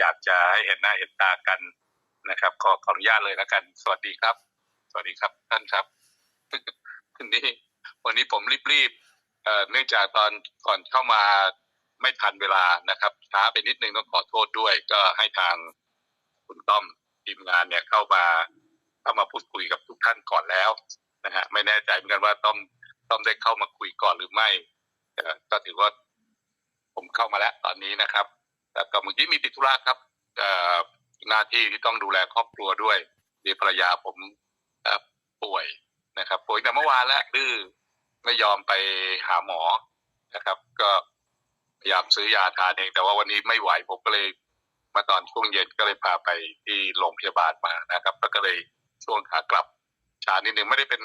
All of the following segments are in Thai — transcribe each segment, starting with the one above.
อยากจะให้เห็นหน้าเห็นตากันนะครับ ขอขออนุญาตเลยแล้วกัน สวัสดีครับ สวัสดีครับท่านครับวันนี้วันนี้ผมรีบๆเอ่อเนื่องจากตอนก่อนเข้ามาไม่ทันเวลานะครับช้าไปนิดนึงต้องขอโทษด้วย ก็ให้ทางคุณต้อมทีมงานเนี่ยเข้ามาเข้ามาพูดคุยกับทุกท่านก่อนแล้วนะฮะไม่แน่ใจเหมือนกันว่าต้อมต้อมได้เข้ามาคุยก่อนหรือไม่ก็ถือว่าผมเข้ามาแล้วตอนนี้นะครับ แล้วก็เมื่อกี้มีติดธุระครับหน้าที่ที่ต้องดูแลครอบครัวด้วยมีภรรยาผมป่วยนะครับ ป่วยแต่เมื่อวานแล้วดื้อไม่ยอมไปหาหมอนะครับ ก็พยายามซื้อยาทานเองแต่ว่าวันนี้ไม่ไหวผมก็เลยมาตอนช่วงเย็นก็เลยพาไปที่โรงพยาบาลมานะครับ แล้วก็เลยช่วงขากลับช้านิดนึงไม่ได้เป็น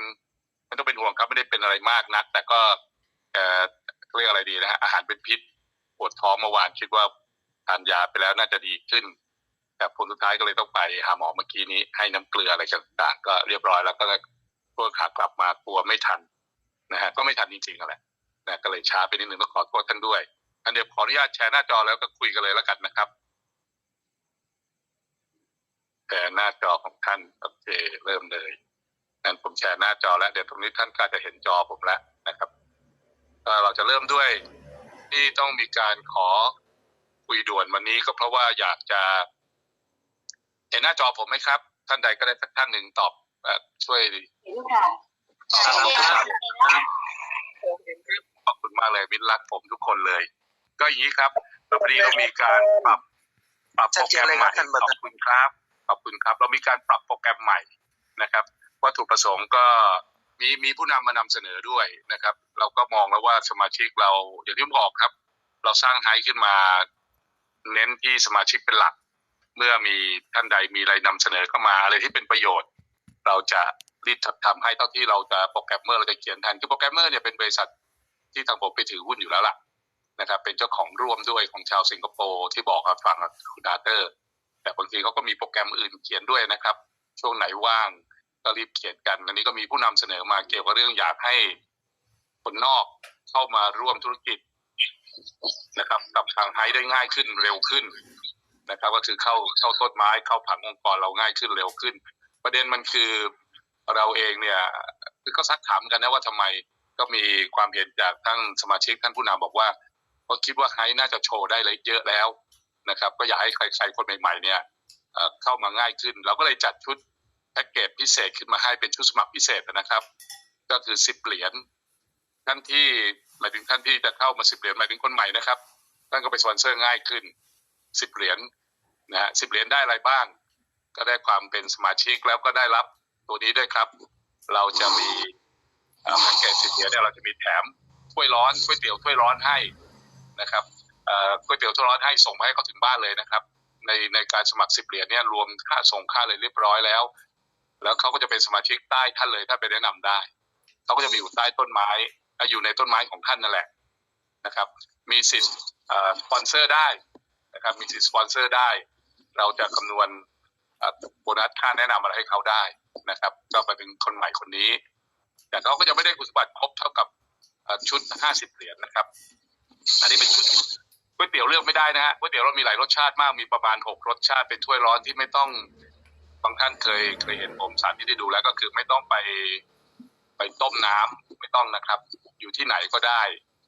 ไม่ต้องเป็นห่วงครับไม่ได้เป็นอะไรมากนัก แต่ก็เอ่อเรียกอะไรดีนะฮะอาหารเป็นพิษปวดท้องเมื่อวานคิดว่า ทานยาไปแล้วน่าจะดีขึ้นแต่ผลสุดท้ายก็เลยต้องไปหาหมอเมื่อกี้นี้ให้น้ำเกลืออะไรต่างๆก็เรียบร้อยแล้วก็พวกขากลับมากลัวไม่ทันนะฮะก็ไม่ทันจริงๆอะไรนะก็เลยช้าไปนิดนึงต้องขอโทษท่านด้วยอันเดี๋ยวขออนุญาตแชร์หน้าจอแล้วก็คุยกันเลยแล้วกันนะครับแชร์หน้าจอของท่านโอเคเริ่มเลยงั้นผมแชร์หน้าจอแล้วเดี๋ยวตรงนี้ท่านก็จะเห็นจอผมแล้วนะครับเราจะเริ่มด้วยที่ต้องมีการขอ คุยด่วนวันนี้ก็เพราะว่าอยากจะเห็นหน้าจอผมไหมครับ ท่านใดก็ได้สักท่านหนึ่งตอบเอ่อช่วยเห็นค่ะตอบครับขอบคุณมากเลยมิตรรักผมทุกคนเลย ก็อย่างนี้ครับพอดีเรามีการปรับปรับโปรแกรมใหม่ขอบคุณครับขอบคุณครับ เรามีการปรับโปรแกรมใหม่นะครับวัตถุประสงค์ก็มีมีผู้นำมานำเสนอด้วยนะครับ เราก็มองแล้วว่าสมาชิกเราอย่างที่ผมบอกครับ เราสร้างไฮขึ้นมา เน้นที่สมาชิกเป็นหลัก เมื่อมีท่านใดมีอะไรนำเสนอเข้ามาอะไรที่เป็นประโยชน์ เราจะรีบทำให้เท่าที่เราจะโปรแกรมเมอร์เราจะเขียนทันคือโปรแกรมเมอร์เนี่ยเป็นบริษัทที่ทางผมไปถือหุ้นอยู่แล้วล่ะนะครับ เป็นเจ้าของร่วมด้วยของชาวสิงคโปร์ที่บอกกับฟังกับคุณอาเตอร์ แต่บางทีเขาก็มีโปรแกรมอื่นเขียนด้วยนะครับ ช่วงไหนว่างก็รีบเขียนกันอันนี้ก็มีผู้นำเสนอมาเกี่ยวกับเรื่องอยากให้คนนอกเข้ามาร่วมธุรกิจ นะครับกับทางไฮได้ง่ายขึ้นเร็วขึ้นนะครับ ก็คือเข้าเข้าต้นไม้เข้าผังองค์กรเราง่ายขึ้นเร็วขึ้น ประเด็นมันคือเราเองเนี่ยก็ซักถามกันนะว่าทำไมก็มีความเห็นจากทั้งสมาชิกท่านผู้นำบอกว่าก็คิดว่าไฮน่าจะโชว์ได้เลยเยอะแล้วนะครับ ก็อยากให้ใครๆคนใหม่ๆเนี่ยเข้ามาง่ายขึ้น เราก็เลยจัดชุดแพ็กเกจพิเศษขึ้นมาให้เป็นชุดสมัครพิเศษนะครับ ก็คือสิบเหรียญท่านที่ มายถึงท่านที่จะเข้ามาสิบเหรียญหมายถึงคนใหม่นะครับท่านก็ไปสปอนเซอร์ง่ายขึ้นสิบเหรียญนะฮะสิบเหรียญได้อะไรบ้าง ก็ได้ความเป็นสมาชิกแล้วก็ได้รับตัวนี้ด้วยครับ เราจะมีเอ่อแพ็กเกจสิบเหรียญเนี่ยเราจะมีแถมถ้วยร้อนก๋วยเตี๋ยวถ้วยร้อนให้นะครับก๋วยเตี๋ยวถ้วยร้อนให้ส่งมาให้เขาถึงบ้านเลยนะครับ ในในการสมัครสิบเหรียญเนี่ยรวมค่าส่งค่าเลยเรียบร้อยแล้ว แล้วเขาก็จะเป็นสมาชิกใต้ท่านเลยถ้าไปแนะนำได้เขาก็จะไปอยู่ใต้ต้นไม้ อยู่ในต้นไม้ของท่านนั่นแหละนะครับ มีสิทธิ์สปอนเซอร์ได้นะครับ มีสิทธิ์สปอนเซอร์ได้ เราจะคำนวณโบนัสค่าแนะนำอะไรให้เขาได้นะครับ ก็ไปถึงคนใหม่คนนี้ แต่เขาก็จะไม่ได้คุณสมบัติครบเท่ากับชุดห้าสิบเหรียญนะครับ อันนี้เป็นชุดก๋วยเตี๋ยวเลือกไม่ได้นะฮะก๋วยเตี๋ยวเรามีหลายรสชาติมาก มีประมาณหกรสชาติ เป็นถ้วยร้อนที่ไม่ต้อง บางท่านเคยเคยเห็นผมสารที่ได้ดูแล้วก็คือไม่ต้องไป ไปต้มน้ำไม่ต้องนะครับ อยู่ที่ไหนก็ได้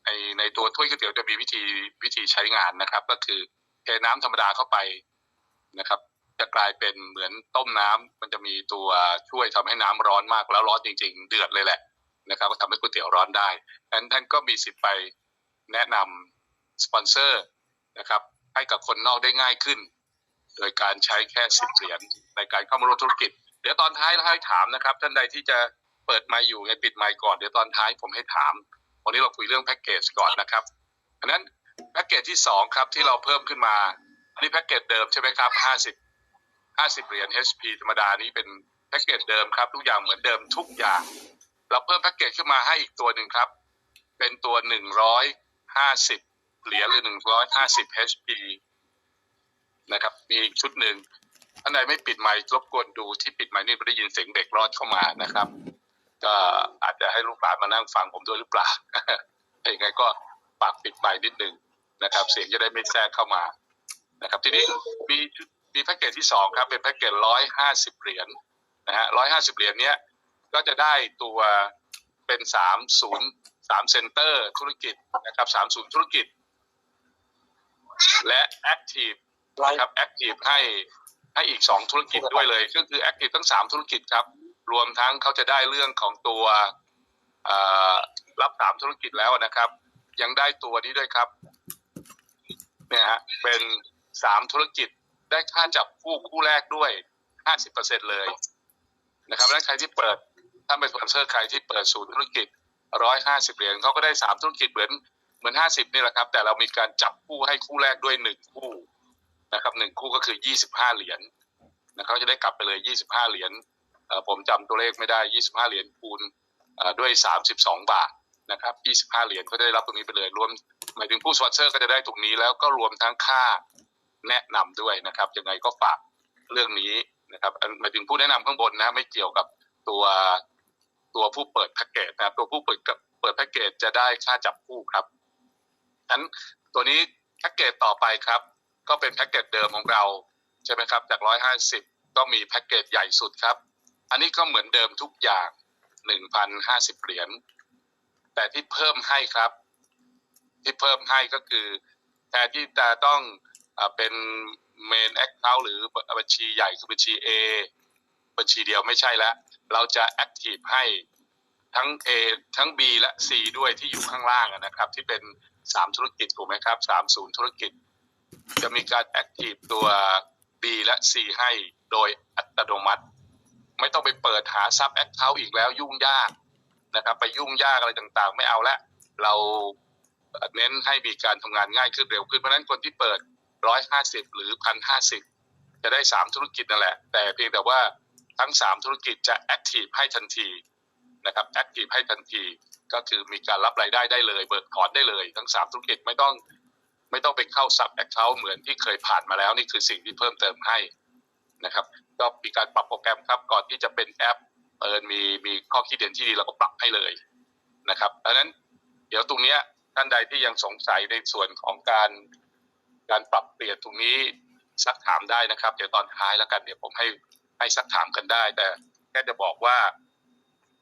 ในในตัวถ้วยก๋วยเตี๋ยวจะมีวิธีวิธีใช้งานนะครับ ก็คือเทน้ำธรรมดาเข้าไปนะครับ จะกลายเป็นเหมือนต้มน้ำมันจะมีตัวช่วยทำให้น้ำร้อนมากแล้วร้อนจริง ๆ เดือดเลยแหละนะครับก็ทำให้ก๋วยเตี๋ยวร้อนได้ดังนั้นท่านก็มีสิทธิ์ไปแนะนำสปอนเซอร์นะครับ ให้กับคนนอกได้ง่ายขึ้น โดยการใช้แค่สิบเหรียญในการเข้ามาร่วมธุรกิจ เดี๋ยวตอนท้ายเราให้ถามนะครับ ท่านใดที่จะ เปิดไมค์อยู่ในปิดไมค์ก่อนเดี๋ยวตอนท้ายผมให้ถาม วันนี้เราคุยเรื่องแพ็กเกจก่อนนะครับอันนั้นแพ็กเกจที่สองครับที่เราเพิ่มขึ้นมา อันนี้แพ็กเกจเดิมใช่ไหมครับห้าสิบห้าสิบเหรียญ HP ธรรมดานี้เป็นแพ็กเกจเดิมครับ ทุกอย่างเหมือนเดิมทุกอย่าง เราเพิ่มแพ็กเกจขึ้นมาให้อีกตัวหนึ่งครับ เป็นตัวหนึ่งร้อยห้าสิบเหรียญหรือหนึ่งร้อยห้าสิบ HP นะครับ มีอีกชุดหนึ่งท่านใดไม่ปิดไมค์รบกวนดูที่ปิดไมค์นี่ไม่ได้ยินเสียงเด็กรอดเข้ามานะครับ ก็อาจจะให้ลูกหลานมานั่งฟังผมด้วยหรือเปล่าถ้าอย่างไงก็ปากปิดไมค์นิดนึงนะครับ เสียงจะได้ไม่แทรกเข้ามานะครับ ทีนี้มีมีแพ็กเกจที่สองครับเป็นแพ็กเกจร้อยห้าสิบเหรียญนะฮะร้อยห้าสิบเหรียญเนี้ยก็จะได้ตัวเป็นสามศูนย์สามเซ็นเตอร์ธุรกิจนะครับสามศูนย์ธุรกิจ และแอคทีฟนะครับแอคทีฟให้ให้อีกสองธุรกิจด้วยเลย ก็คือแอคทีฟทั้งสามธุรกิจครับ รวมทั้งเขาจะได้เรื่องของตัวรับสามธุรกิจแล้วนะครับ ยังได้ตัวนี้ด้วยครับ เนี่ยฮะเป็นสามธุรกิจได้ค่าจับคู่คู่แรกด้วยห้าสิบเปอร์เซ็นเลยนะครับและใครที่เปิดถ้าเป็นสปอนเซอร์ใครที่เปิดศูนย์ธุรกิจร้อยห้าสิบเหรียญเขาก็ได้สามธุรกิจเหมือนเหมือนห้าสิบนี่แหละครับ แต่เรามีการจับคู่ให้คู่แรกด้วยหนึ่งคู่นะครับหนึ่งคู่ก็คือยี่สิบห้าเหรียญนะครับจะได้กลับไปเลยยี่สิบห้าเหรียญ ผมจำตัวเลขไม่ได้ยี่สิบห้าเหรียญคูณด้วยสามสิบสองบาทนะครับยี่สิบห้าเหรียญก็ได้รับตรงนี้ไปเลยรวมหมายถึงผู้สปอนเซอร์ก็จะได้ตรงนี้แล้วก็รวมทั้งค่าแนะนำด้วยนะครับยังไงก็ฝากเรื่องนี้นะครับหมายถึงผู้แนะนำข้างบนนะไม่เกี่ยวกับตัวตัวผู้เปิดแพ็กเกจนะครับ ตัวผู้เปิดเปิดแพ็กเกจจะได้ค่าจับคู่ครับนั้นตัวนี้แพ็กเกจต่อไปครับ ก็เป็นแพ็กเกจเดิมของเราใช่ไหมครับ จากร้อยห้าสิบก็มีแพ็กเกจใหญ่สุดครับ อันนี้ก็เหมือนเดิมทุกอย่างหนึ่งพันห้าสิบเหรียญ แต่ที่เพิ่มให้ครับ ที่เพิ่มให้ก็คือแทนที่จะต้องอเป็นเมนแอคเคาท์หรือบัญชีใหญ่คือบัญชี A บัญชีเดียวไม่ใช่แล้ว เราจะแอคทีฟให้ทั้ง A ทั้ง B และ C ด้วยที่อยู่ข้างล่างนะครับ ที่เป็นสามธุรกิจถูกไหมครับสามศูนย์ธุรกิจ จะมีการแอคทีฟตัว B และ C ให้โดยอัตโนมัติ ไม่ต้องไปเปิดหาซับแอคเคาท์อีกแล้วยุ่งยากนะครับ ไปยุ่งยากอะไรต่างๆ ไม่เอาละเราเน้นให้มีการทำงานง่ายขึ้นเร็วขึ้นเพราะฉะนั้นคนที่เปิดร้อยห้าสิบหรือพันห้าสิบจะได้สามธุรกิจนั่นแหละ แต่เพียงแต่ว่าทั้งสามธุรกิจจะแอคทีฟให้ทันทีนะครับแอคทีฟให้ทันทีก็คือมีการรับรายได้ได้เลย เบิกถอนได้เลย ทั้งสามธุรกิจไม่ต้องไม่ต้องไปเข้าซับแอคเคาท์เหมือนที่เคยผ่านมาแล้วนี่คือสิ่งที่เพิ่มเติมให้ นะครับ ก็มีการปรับโปรแกรมครับ ก่อนที่จะเป็นแอปเอิญมีมีข้อคิดเด่นที่ดีเราก็ปรับให้เลยนะครับดังนั้นเดี๋ยวตรงนี้ท่านใดที่ยังสงสัยในส่วนของการการปรับเปลี่ยนตรงนี้ซักถามได้นะครับ เดี๋ยวตอนท้ายแล้วกันเดี๋ยวผมให้ให้ซักถามกันได้ แต่แค่จะบอกว่า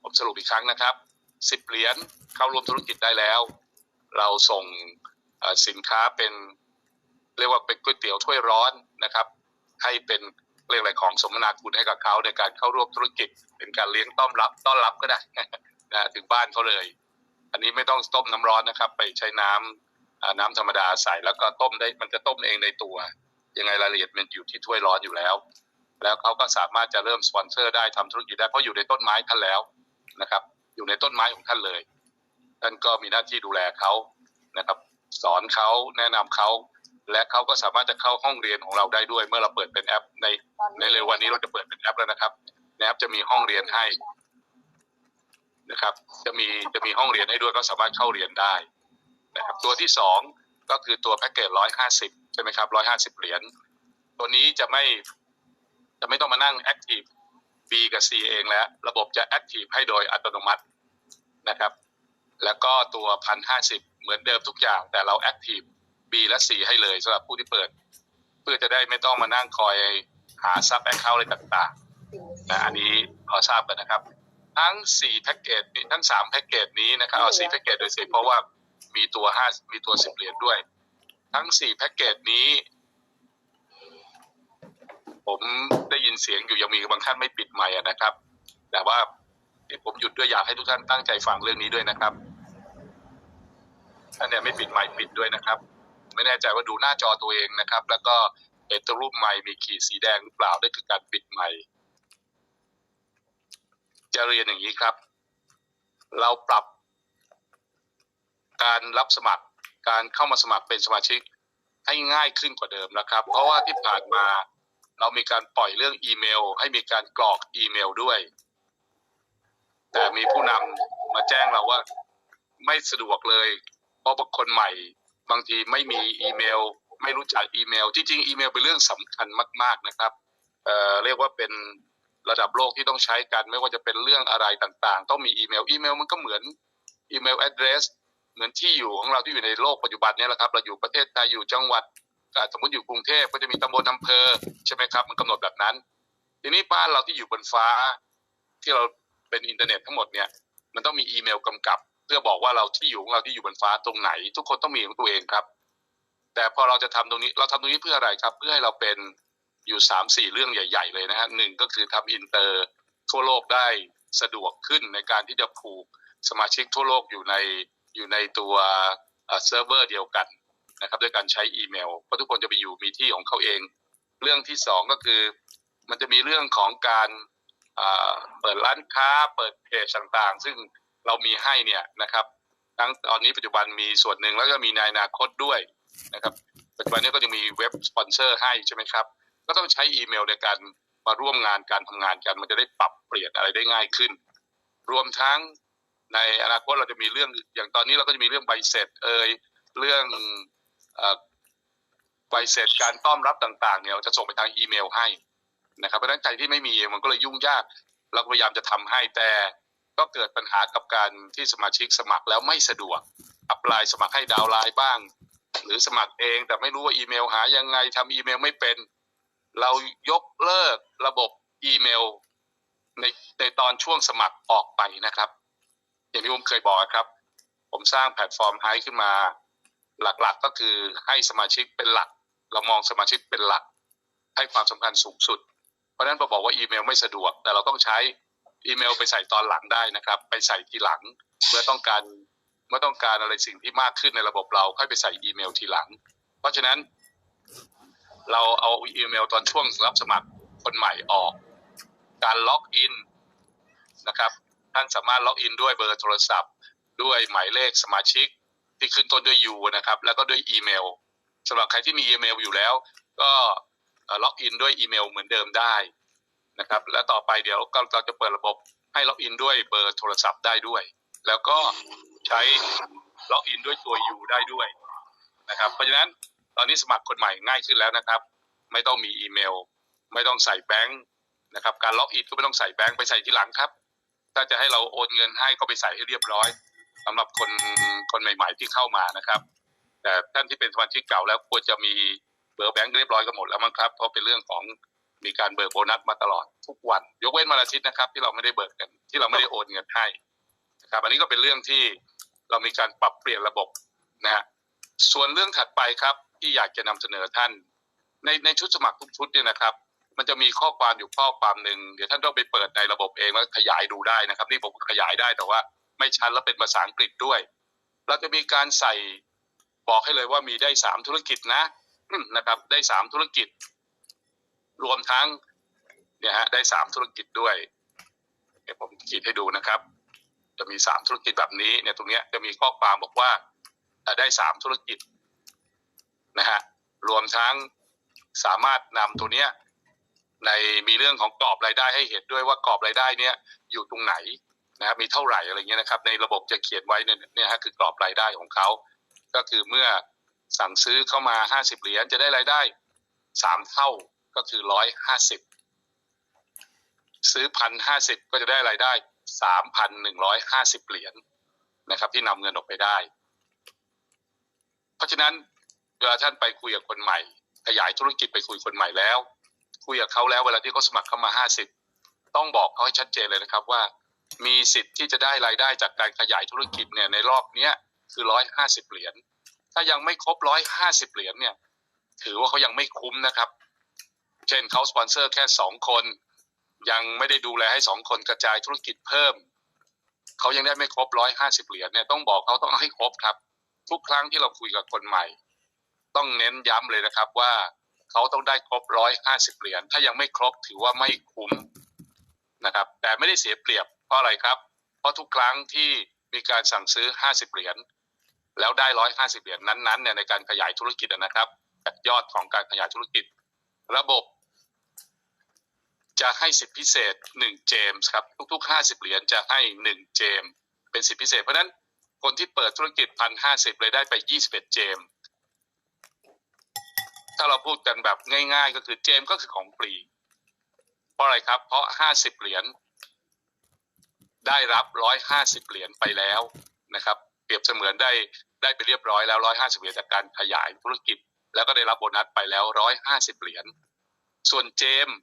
ผมสรุปอีกครั้งนะครับสิบเหรียญเข้าร่วมธุรกิจได้แล้ว เราส่งสินค้าเป็น เรียกว่าเป็นก๋วยเตี๋ยวถ้วยร้อนนะครับ ให้เป็น เรียกอะไรของสมนาคุณให้กับเขาในการเข้าร่วมธุรกิจ เป็นการเลี้ยงต้อนรับต้อนรับก็ได้นะถึงบ้านเขาเลย อันนี้ไม่ต้องต้มน้ำร้อนนะครับ ไปใช้น้ำอ่าน้ำธรรมดาใส่แล้วก็ต้มได้มันจะต้มเองในตัวยังไงรายละเอียดมันอยู่ที่ถ้วยร้อนอยู่แล้ว แล้วเขาก็สามารถจะเริ่มสปอนเซอร์ได้ทำธุรกิจได้เพราะอยู่ในต้นไม้ท่านแล้วนะครับ อยู่ในต้นไม้ของท่านเลย ท่านก็มีหน้าที่ดูแลเขานะครับ สอนเขาแนะนำเขา และเขาก็สามารถจะเข้าห้องเรียนของเราได้ด้วย เมื่อเราเปิดเป็นแอป ในในเร็ววันนี้เราจะเปิดเป็นแอปแล้วนะครับในแอปจะมีห้องเรียนให้นะครับ จะมีจะมีห้องเรียนให้ด้วยก็สามารถเข้าเรียนได้นะครับตัวที่สองก็คือตัวแพ็กเกจร้อยห้าสิบใช่ไหมครับร้อยห้าสิบเหรียญตัวนี้จะไม่จะไม่ต้องมานั่งแอคทีฟ B กับ C เองแล้ว ระบบจะแอคทีฟให้โดยอัตโนมัตินะครับ แล้วก็ตัวพันห้าสิบเหมือนเดิมทุกอย่างแต่เราแอคทีฟ B และ C ให้เลยสำหรับผู้ที่เปิด เพื่อจะได้ไม่ต้องมานั่งคอยหาซับแอคเคาท์อะไรต่างๆนะอันนี้ขอทราบกันนะครับ ทั้ง4แพ็กเกจนี้ทั้ง3แพ็กเกจนี้นะครับเอา4แพ็กเกจโดยสิเพราะว่ามีตัว5มีตัว10เหรียญด้วย ทั้ง4แพ็กเกจนี้ผมได้ยินเสียงอยู่ยังมีบางท่านไม่ปิดไมค์อะนะครับ แต่ว่าที่ผมหยุดด้วยอยากให้ทุกท่านตั้งใจฟังเรื่องนี้ด้วยนะครับท่านเนี่ยไม่ปิดไมค์ปิดด้วยนะครับ ไม่แน่ใจว่าดูหน้าจอตัวเองนะครับ แล้วก็เห็นตัวรูปไมค์มีขีดสีแดงหรือเปล่านั่นคือการปิดไมค์จะเรียนอย่างนี้ครับ เราปรับการรับสมัครการเข้ามาสมัครเป็นสมาชิกให้ง่ายขึ้นกว่าเดิมนะครับ เพราะว่าที่ผ่านมาเรามีการปล่อยเรื่องอีเมล ให้มีการกรอกอีเมลด้วย แต่มีผู้นำมาแจ้งเราว่าไม่สะดวกเลย เพราะบางคนใหม่ บางทีไม่มีอีเมล ไม่รู้จักอีเมล จริงๆอีเมลเป็นเรื่องสำคัญมาก ๆนะครับเอ่อเรียกว่าเป็นระดับโลกที่ต้องใช้กัน ไม่ว่าจะเป็นเรื่องอะไรต่างๆ ต้องมีอีเมลอีเมลมันก็เหมือนอีเมล address เหมือนที่อยู่ของเราที่อยู่ในโลกปัจจุบันนี้แหละครับ เราอยู่ประเทศไทยอยู่จังหวัดสมมติอยู่กรุงเทพก็จะมีตำบลอำเภอใช่ไหมครับ มันกำหนดแบบนั้น ทีนี้บ้านเราที่อยู่บนฟ้า ที่เราเป็นอินเทอร์เน็ตทั้งหมดเนี่ย มันต้องมีอีเมลกำกับ เพื่อบอกว่าเราที่อยู่ของเราที่อยู่บนฟ้าตรงไหน ทุกคนต้องมีของตัวเองครับ แต่พอเราจะทำตรงนี้เราทำตรงนี้เพื่ออะไรครับ เพื่อให้เราเป็นอยู่สามสี่เรื่องใหญ่ ๆ เลยนะฮะหนึ่งก็คือทำอินเตอร์ทั่วโลกได้สะดวกขึ้นในการที่จะผูกสมาชิกทั่วโลกอยู่ในอยู่ในตัวเซิร์ฟเวอร์เดียวกันนะครับด้วยการใช้อีเมลเพราะทุกคนจะไปอยู่มีที่ของเขาเอง เรื่องที่สองก็คือ มันจะมีเรื่องของการเปิดร้านค้าเปิดเพจต่างๆ ซึ่ง เรามีให้เนี่ยนะครับทั้งตอนนี้ปัจจุบันมีส่วนหนึ่งแล้วก็มีในอนาคตด้วยนะครับปัจจุบันนี้ก็จะมีเว็บสปอนเซอร์ให้ใช่ไหมครับก็ต้องใช้อีเมลในการมาร่วมงานการทำงานกัน มันจะได้ปรับเปลี่ยนอะไรได้ง่ายขึ้น รวมทั้งในอนาคตเราจะมีเรื่องอย่างตอนนี้เราก็จะมีเรื่องใบเสร็จเอ่ยเรื่องอใบเสร็จการต้อนรับต่างๆเนี่ยเราจะส่งไปทางอีเมลให้นะครับเพราะฉะนั้นใครที่ไม่มีมันก็เลยยุ่งยากเราพยายามจะทำให้แต่ ก็เกิดปัญหากับการที่สมาชิกสมัครแล้วไม่สะดวกอัปไลน์สมัครให้ดาวไลน์บ้าง หรือสมัครเองแต่ไม่รู้ว่าอีเมลหายังไงทำอีเมลไม่เป็น เรายกเลิกระบบอีเมลในในตอนช่วงสมัครออกไปนะครับ อย่างที่ผมเคยบอกครับ ผมสร้างแพลตฟอร์มไฮขึ้นมา หลักๆก็คือให้สมาชิกเป็นหลัก เรามองสมาชิกเป็นหลัก ให้ความสำคัญสูงสุด เพราะฉะนั้นเราบอกว่าอีเมลไม่สะดวก แต่เราต้องใช้ อีเมลไปใส่ตอนหลังได้นะครับ ไปใส่ทีหลัง เมื่อต้องการเมื่อต้องการอะไรสิ่งที่มากขึ้นในระบบเราค่อยไปใส่อีเมลทีหลัง เพราะฉะนั้น เราเอาอีเมลตอนช่วงรับสมัครคนใหม่ออก การล็อกอินนะครับ ท่านสามารถล็อกอินด้วยเบอร์โทรศัพท์ ด้วยหมายเลขสมาชิก ที่ขึ้นต้นด้วย U นะครับ แล้วก็ด้วยอีเมลสำหรับใครที่มีอีเมลอยู่แล้ว ก็ล็อกอินด้วยอีเมลเหมือนเดิมได้ นะครับ และต่อไปเดี๋ยวเราจะเปิดระบบให้ล็อกอินด้วยเบอร์โทรศัพท์ได้ด้วย แล้วก็ใช้ล็อกอินด้วยตัว U ได้ด้วยนะครับ เพราะฉะนั้นตอนนี้สมัครคนใหม่ง่ายขึ้นแล้วนะครับ ไม่ต้องมีอีเมล ไม่ต้องใส่แบงค์นะครับ การล็อกอินก็ไม่ต้องใส่แบงค์ไปใส่ทีหลังครับ ถ้าจะให้เราโอนเงินให้ก็ไปใส่ให้เรียบร้อยสำหรับคนคนใหม่ ๆ ที่เข้ามานะครับ แต่ท่านที่เป็นสมาชิกเก่าแล้วควรจะมีเบอร์แบงค์เรียบร้อยกันหมดแล้วมั้งครับเพราะเป็นเรื่องของ มีการเบิกโบนัสมาตลอดทุกวัน ยกเว้นวันอาทิตย์นะครับ ที่เราไม่ได้เบิกกันที่เราไม่ได้โอนเงินให้นะครับ อันนี้ก็เป็นเรื่องที่เรามีการปรับเปลี่ยนระบบนะฮะส่วนเรื่องถัดไปครับที่อยากจะนำเสนอท่าน ในในชุดสมัครทุกชุดเนี่ยนะครับ มันจะมีข้อความอยู่ข้อความหนึ่งเดี๋ยวท่านต้องไปเปิดในระบบเองแล้วขยายดูได้นะครับนี่ผมขยายได้แต่ว่า ไม่ชัดและเป็นภาษาอังกฤษด้วย เราจะมีการใส่บอกให้เลยว่ามีได้สามธุรกิจนะนะครับ ได้สามธุรกิจ รวมทั้งเนี่ยฮะได้สามธุรกิจด้วยเดี๋ยวผมขีดให้ดูนะครับ จะมีสามธุรกิจแบบนี้เนี่ยตรงเนี้ยจะมีข้อความบอกว่าได้สามธุรกิจนะฮะรวมทั้งสามารถนำตัวเนี้ยในมีเรื่องของกรอบรายได้ให้เห็นด้วยว่ากรอบรายได้เนี้ยอยู่ตรงไหนนะครับมีเท่าไหร่อะไรเงี้ยนะครับ ในระบบจะเขียนไว้เนี่ยเนี่ยฮะคือกรอบรายได้ของเขา ก็คือเมื่อสั่งซื้อเข้ามาห้าสิบเหรียญจะได้รายได้สามเท่า ก็คือร้อยห้าสิบซื้อพันห้าสิบก็จะได้รายได้สามพันหนึ่งร้อยห้าสิบเหรียญนะครับ ที่นำเงินออกไปได้ เพราะฉะนั้นเวลาท่านไปคุยกับคนใหม่ ขยายธุรกิจไปคุยคนใหม่แล้ว คุยกับเขาแล้วเวลาที่เขาสมัครเข้ามาห้าสิบต้องบอกเขาให้ชัดเจนเลยนะครับว่า มีสิทธิ์ที่จะได้รายได้จากการขยายธุรกิจเนี่ยในรอบเนี้ยคือร้อยห้าสิบเหรียญถ้ายังไม่ครบร้อยห้าสิบเหรียญเนี่ย ถือว่าเขายังไม่คุ้มนะครับ เช่นเขาสปอนเซอร์แค่สองคน ยังไม่ได้ดูแลให้สองคนกระจายธุรกิจเพิ่ม เขายังได้ไม่ครบร้อยห้าสิบเหรียญเนี่ยต้องบอกเขาต้องให้ครบครับ ทุกครั้งที่เราคุยกับคนใหม่ ต้องเน้นย้ำเลยนะครับว่าเขาต้องได้ครบร้อยห้าสิบเหรียญถ้ายังไม่ครบถือว่าไม่คุ้มนะครับ แต่ไม่ได้เสียเปรียบเพราะอะไรครับ เพราะทุกครั้งที่มีการสั่งซื้อห้าสิบเหรียญแล้วได้ร้อยห้าสิบเหรียญนั้นๆเนี่ยในการขยายธุรกิจนะครับจากยอดของการขยายธุรกิจ ระบบ จะให้สิทธิพิเศษหนึ่งเจมส์ครับทุกๆห้าสิบเหรียญจะให้หนึ่งเจมเป็นสิทธิพิเศษ เพราะนั้นคนที่เปิดธุรกิจพันห้าสิบเลยได้ไปยี่สิบเอ็ดเจมถ้าเราพูดกันแบบง่าย ๆ ก็คือเจมก็คือของฟรี เพราะอะไรครับ เพราะห้าสิบเหรียญได้รับร้อยห้าสิบเหรียญไปแล้วนะครับ เปรียบเสมือนได้ได้ไปเรียบร้อยแล้วร้อยห้าสิบเหรียญจากการขยายธุรกิจ แล้วก็ได้รับโบนัสไปแล้วร้อยห้าสิบเหรียญส่วนเจมส์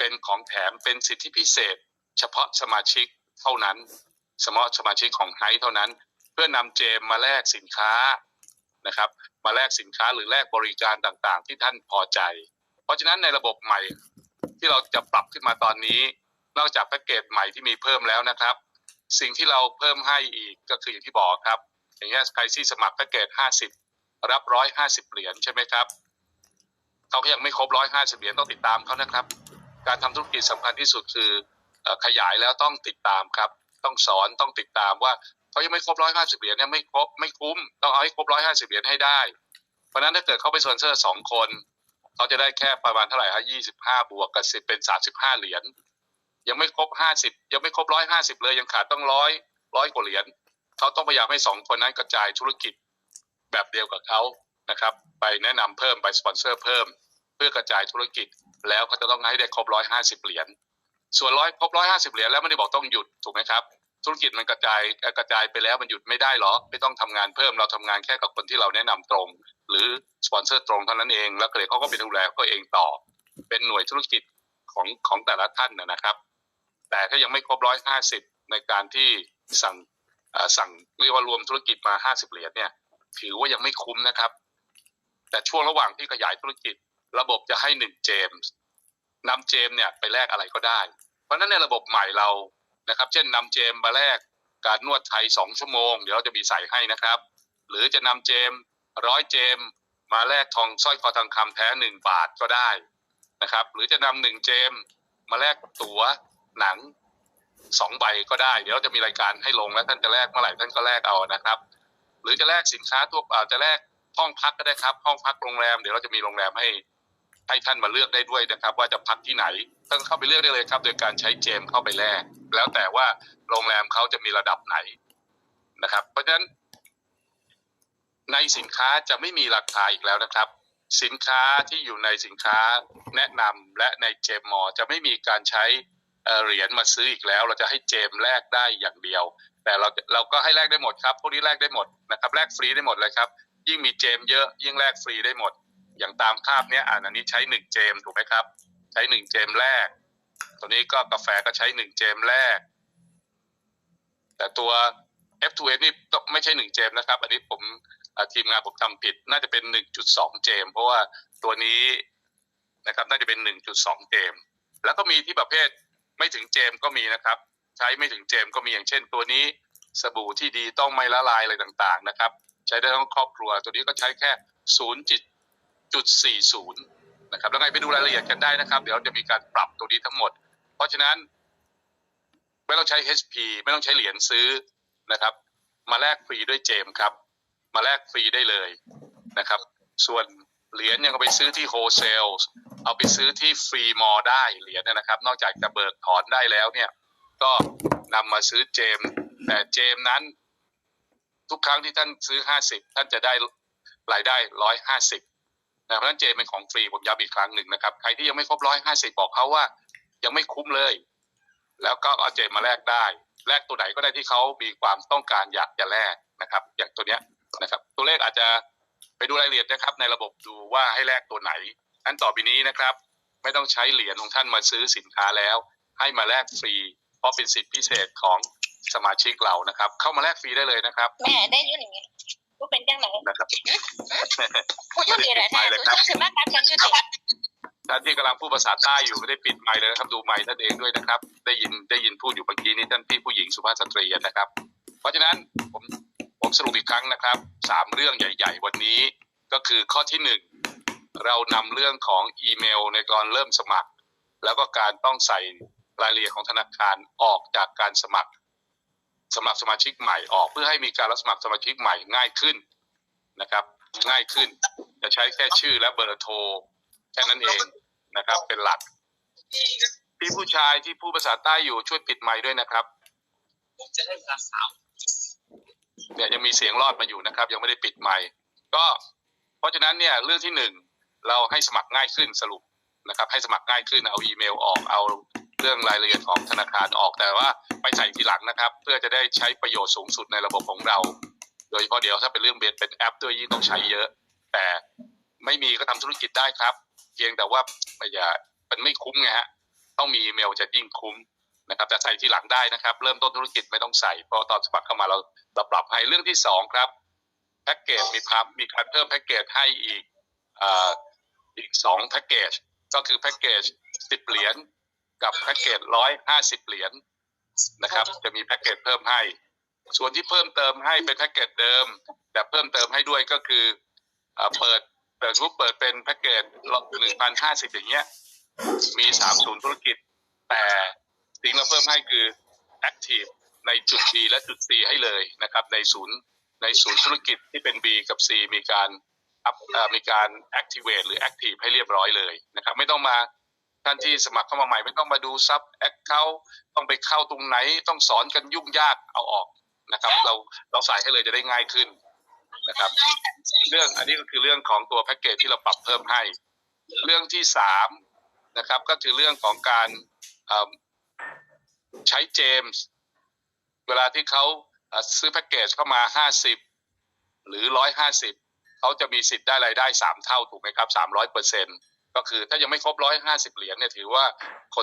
เป็นของแถมเป็นสิทธิพิเศษ เฉพาะสมาชิกเท่านั้นเฉพาะสมาชิกของไฮเท่านั้น เพื่อนำเจมมาแลกสินค้านะครับ มาแลกสินค้าหรือแลกบริการต่างๆ ที่ท่านพอใจ เพราะฉะนั้นในระบบใหม่ที่เราจะปรับขึ้นมาตอนนี้ นอกจากแพ็กเกจใหม่ที่มีเพิ่มแล้วนะครับ สิ่งที่เราเพิ่มให้อีกก็คืออย่างที่บอกครับ อย่างเงี้ยใครที่สมัครแพ็กเกจ50 รับ 150 เหรียญใช่ไหมครับเขาก็ยังไม่ครบ 150 เหรียญต้องติดตามเขานะครับ การทำธุรกิจสำคัญที่สุดคือขยายแล้วต้องติดตามครับ ต้องสอนต้องติดตามว่าเขายังไม่ครบ150เหรียญเนี่ยไม่ครบไม่คุ้มต้องเอาให้ครบ150เหรียญให้ได้ เพราะนั้นถ้าเกิดเขาไปสปอนเซอร์สองคนเขาจะได้แค่ประมาณเท่าไหร่ฮะ25บห้าบวกกับ10เป็น35เหรียญยังไม่ครบ50ยังไม่ครบ150เลยยังขาดต้องร้อยร้อยกว่าเหรียญเขาต้องพยายามให้สองคนนั้นกระจายธุรกิจแบบเดียวกับเขานะครับ ไปแนะนำเพิ่มไปสปอนเซอร์เพิ่ม เพื่อกระจายธุรกิจ แล้วก็จะต้องให้ได้ครบ150เหรียญส่วนร้อยครบ150เหรียญแล้วไม่ได้บอกต้องหยุดถูกไหมครับ ธุรกิจมันกระจายกระจายไปแล้วมันหยุดไม่ได้หรอไม่ต้องทำงานเพิ่มเราทำงานแค่กับคนที่เราแนะนำตรง หรือสปอนเซอร์ตรงเท่านั้นเองแล้วเกิดเขาก็ไปดูแลก็เองต่อ เป็นหน่วยธุรกิจของของแต่ละท่านนะครับ แต่ถ้ายังไม่ครบร้อยห้าสิบในการที่สั่งอ่อสั่งเรียกว่ารวมธุรกิจมาห้าสิบเหรียญเนี่ย ถือว่ายังไม่คุ้มนะครับ แต่ช่วงระหว่างที่ขยายธุรกิจ ระบบจะให้หนึ่งเจมส์นำเจมเนี่ยไปแลกอะไรก็ได้ เพราะฉะนั้นในระบบใหม่เรานะครับ เช่นนำเจมมาแลกการนวดไทยสองชั่วโมง เดี๋ยวเราจะมีใส่ให้นะครับ หรือจะนำเจมร้อยเจมมาแลกทองสร้อยคอทองคำแท้หนึ่งบาทก็ได้นะครับ หรือจะนำหนึ่งเจมมาแลกตั๋วหนังสองใบก็ได้ เดี๋ยวเราจะมีรายการให้ลงแล้วท่านจะแลกเมื่อไหร่ท่านก็แลกเอานะครับ หรือจะแลกสินค้าทั่วไปจะแลกห้องพักก็ได้ครับ ห้องพักโรงแรมเดี๋ยวเราจะมีโรงแรมให้ ให้ท่านมาเลือกได้ด้วยนะครับ ว่าจะพักที่ไหนท่านเข้าไปเลือกได้เลยครับ โดยการใช้เจมเข้าไปแลกแล้วแต่ว่าโรงแรมเขาจะมีระดับไหนนะครับ เพราะฉะนั้น ในสินค้าจะไม่มีราคาอีกแล้วนะครับ สินค้าที่อยู่ในสินค้าแนะนำและในเจมมอจะไม่มีการใช้เเหรียญมาซื้ออีกแล้ว เราจะให้เจมแลกได้อย่างเดียว แต่เราเราก็ให้แลกได้หมดครับพวกนี้แลกได้หมดนะครับแลกฟรีได้หมดเลยครับ ยิ่งมีเจมเยอะยิ่งแลกฟรีได้หมด อย่างตามภาพเนี้ยอันนี้ใช้หนึ่งเจมถูกไหมครับ ใช้หนึ่งเจมแรก ตัวนี้ก็กาแฟก็ใช้หนึ่งเจมแรก แต่ตัว F2F นี่ไม่ใช่หนึ่งเจมนะครับ อันนี้ผมทีมงานผมทำผิด น่าจะเป็นหนึ่งจุดสองเจม เพราะว่าตัวนี้นะครับ น่าจะเป็นหนึ่งจุดสองเจม แล้วก็มีที่ประเภทไม่ถึงเจมก็มีนะครับ ใช้ไม่ถึงเจมก็มีอย่างเช่น ตัวนี้สบู่ที่ดีต้องไม่ละลายอะไรต่างๆนะครับ ใช้ได้ทั้งครอบครัว ตัวนี้ก็ใช้แค่ศูนย์จิต จุดสี่ศูนย์นะครับ แล้วไงไปดูรายละเอียดกันได้นะครับ เดี๋ยวจะมีการปรับตัวนี้ทั้งหมด เพราะฉะนั้นไม่ต้องใช้ HP ไม่ต้องใช้เหรียญซื้อนะครับ มาแลกฟรีด้วยเจมครับ มาแลกฟรีได้เลยนะครับ ส่วนเหรียญยังเอาไปซื้อที่โฮเซลเอาไปซื้อที่ฟรีมอลได้เหรียญนะครับ นอกจากจะเบิกถอนได้แล้วเนี่ย ก็นำมาซื้อเจม แต่เจมนั้น ทุกครั้งที่ท่านซื้อห้าสิบท่านจะได้รายได้ร้อยห้าสิบ นะเพราะฉะนั้นเจเป็นของฟรีผมย้ำอีกครั้งหนึ่งนะครับ ใครที่ยังไม่ครบร้อยห้าสิบบอกเขาว่า ยังไม่คุ้มเลย แล้วก็เอาเจมมาแลกได้ แลกตัวไหนก็ได้ที่เขามีความต้องการอยากจะแลกนะครับ อย่างตัวเนี้ยนะครับ ตัวเลขอาจจะไปดูรายละเอียดนะครับ ในระบบดูว่าให้แลกตัวไหนอันต่อไปนี้นะครับ ไม่ต้องใช้เหรียญของท่านมาซื้อสินค้าแล้ว ให้มาแลกฟรี เพราะเป็นสิทธิพิเศษของสมาชิกเรานะครับ เข้ามาแลกฟรีได้เลยนะครับแม่ได้ยุ่นอย่างเงี้ย กูเป็นจังไหนนะครับกูยุ่นนี่แหละแท้กูต้องถือมาการกันยุ่นนี่ท่านที่กำลังพูดภาษาใต้อยู่ไม่ได้ปิดไมค์เลยนะครับดูไมค์ท่านเองด้วยนะครับ ได้ยินได้ยินพูดอยู่เมื่อกี้นี้ท่านพี่ผู้หญิงสุภาพสตรีนะครับ เพราะฉะนั้นผมผมสรุปอีกครั้งนะครับสามเรื่องใหญ่ ๆ วันนี้ก็คือข้อที่หนึ่งเรานำเรื่องของอีเมลในการเริ่มสมัคร แล้วก็การต้องใส่รายละเอียดของธนาคารออกจากการสมัคร สมัครสมาชิกใหม่ออก เพื่อให้มีการรับสมัครสมาชิกใหม่ง่ายขึ้นนะครับ ง่ายขึ้น จะใช้แค่ชื่อและเบอร์โทรแค่นั้นเองนะครับ เป็นหลัก พี่ผู้ชายที่พูดภาษาใต้อยู่ช่วยปิดไมค์ด้วยนะครับเนี่ยยังมีเสียงรอดมาอยู่นะครับ ยังไม่ได้ปิดไมค์ก็เพราะฉะนั้นเนี่ยเรื่องที่หนึ่งเราให้สมัครง่ายขึ้นสรุปนะครับ ให้สมัครง่ายขึ้นเอาอีเมลออกเอา เรื่องรายละเอียดของธนาคารออกแต่ว่าไปใส่ทีหลังนะครับ เพื่อจะได้ใช้ประโยชน์สูงสุดในระบบของเรา โดยเฉพาะเดี๋ยวถ้าเป็นเรื่องเบียดเป็นแอปด้วยยิ่งต้องใช้เยอะ แต่ไม่มีก็ทำธุรกิจได้ครับ เพียงแต่ว่าไม่อย่ามันไม่คุ้มไงฮะต้องมีอีเมลจะยิ่งคุ้มนะครับแต่ใส่ที่หลังได้นะครับ เริ่มต้นธุรกิจไม่ต้องใส่เพราะตอนสมัครเข้ามาเราเราปรับให้เรื่องที่สองครับแพ็กเกจมีครับมีการเพิ่มแพ็กเกจให้อีกอ่ออีกสองแพ็กเกจก็คือแพ็กเกจสิบเหรียญ กับแพ็กเกจร้อยห้าสิบเหรียญนะครับ จะมีแพ็กเกจเพิ่มให้ ส่วนที่เพิ่มเติมให้เป็นแพ็กเกจเดิม แต่เพิ่มเติมให้ด้วยก็คือเอ่อเปิดเปิดรูปเปิดเป็นแพ็กเกจหนึ่งพันห้าสิบอย่างเงี้ย มีสามศูนย์ธุรกิจ แต่สิ่งเราเพิ่มให้คือ Active ในจุด B และจุด C ให้เลยนะครับ ในศูนย์ในศูนย์ธุรกิจที่เป็น B กับ C มีการอัพเอ่อมีการ activate หรือ active ให้เรียบร้อยเลยนะครับ ไม่ต้องมา ท่านที่สมัครเข้ามาใหม่ไม่ต้องมาดูซับแอคเคาต้องไปเข้าตรงไหน ต้องสอนกันยุ่งยากเอาออกนะครับ เราเราใส่ให้เลยจะได้ง่ายขึ้นนะครับ เรื่องอันนี้ก็คือเรื่องของตัวแพ็กเกจที่เราปรับเพิ่มให้ เรื่องที่สามนะครับ ก็คือเรื่องของการใช้เจมส์เวลาที่เขาซื้อแพ็กเกจเข้ามาห้าสิบหรือร้อยห้าสิบเขาจะมีสิทธิ์ได้รายได้สามเท่าถูกไหมครับสามร้อยเปอร์เซ็นต์ ก็คือถ้ายังไม่ครบร้อยห้าสิบเหรียญเนี่ยถือว่าคน